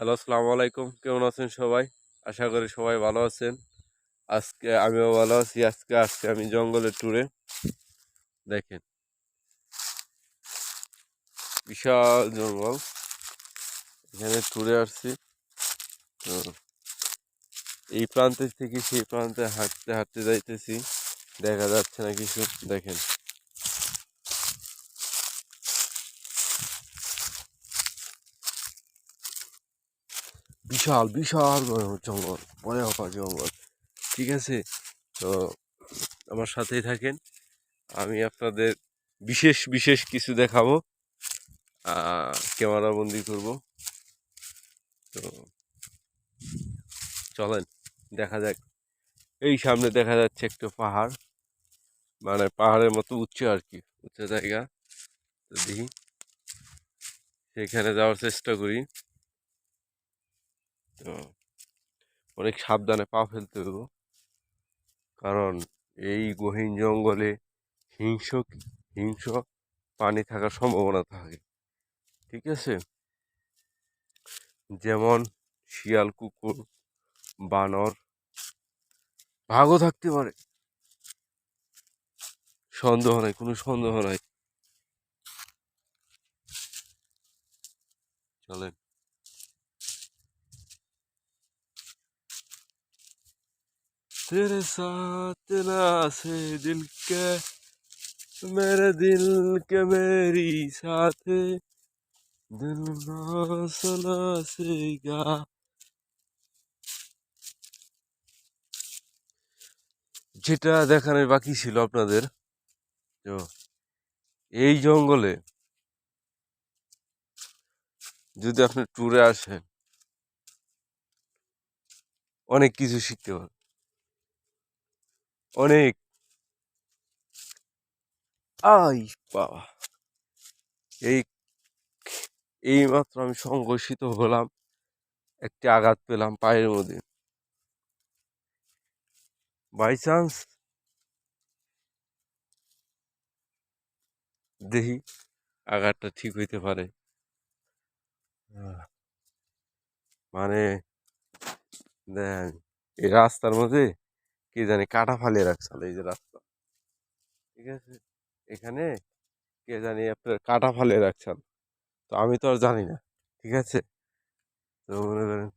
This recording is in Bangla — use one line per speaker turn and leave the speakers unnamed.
হ্যালো, আসসালামু আলাইকুম। কেমন আছেন সবাই? আশা করি সবাই ভালো আছেন। আজকে আমিও ভালো আছি। আজকে আসছি আমি জঙ্গলের ট্যুরে দেখেন। বিশাল জঙ্গল। এখানে ট্যুরে আসছি। তো এই প্রান্তে থেকে সেই প্রান্তে হাঁটতে হাঁটতে যাইতেছি। দেখা যাচ্ছে না কিছু। দেখেন। বিশাল বিশাল জঙ্গল, ভয়াবহ জঙ্গল। ঠিক আছে? তো আমার সাথেই থাকেন। আমি আপনাদের বিশেষ বিশেষ কিছু দেখাবো। ক্যামেরা বন্দি করব। তো চলেন, দেখা যাক। এই সামনে দেখা যাচ্ছে একটা পাহাড়। মানে পাহাড়ের মতো উচ্চ আর কি, উচ্চ জায়গা। তো দেখি। সেখানে যাওয়ার চেষ্টা করি। অনেক সাবধানে পা ফেলতে হবে কারণ এই গহীন জঙ্গলে হিংস্র হিংস্র পানি থাকার সম্ভাবনা থাকে। ঠিক আছে? যেমন শিয়াল, কুকুর, বানর, ভাগও থাকতে পারে। সন্দেহ নাই, কোনো সন্দেহ নাই। চলেন। तेरे साथ ना से दिल के मेरे दिल के मेरी साथ दिल ना सुना सेगा যেটা দেখানোর বাকি ছিল আপনাদের তো এই জঙ্গলে যদি আপনি ট্যুরে আসেন অনেক কিছু শিখতে পারেন অনেক। আই বাবা। এই এই মাত্র আমি সংঘর্ষিত হলাম। একটি আঘাত পেলাম পায়ের মধ্যে। বাই চান্স দেখি আঘাতটা ঠিক হইতে পারে। মানে দেন এই রাস্তার মধ্যে কে জানি কাটা ফালিয়ে রাখছিল এই যে রাস্তা। ঠিক আছে? এখানে কে জানি আপনার কাটা ফালিয়ে রাখছেন তো আমি তো আর জানি না। ঠিক আছে? তো মনে করেন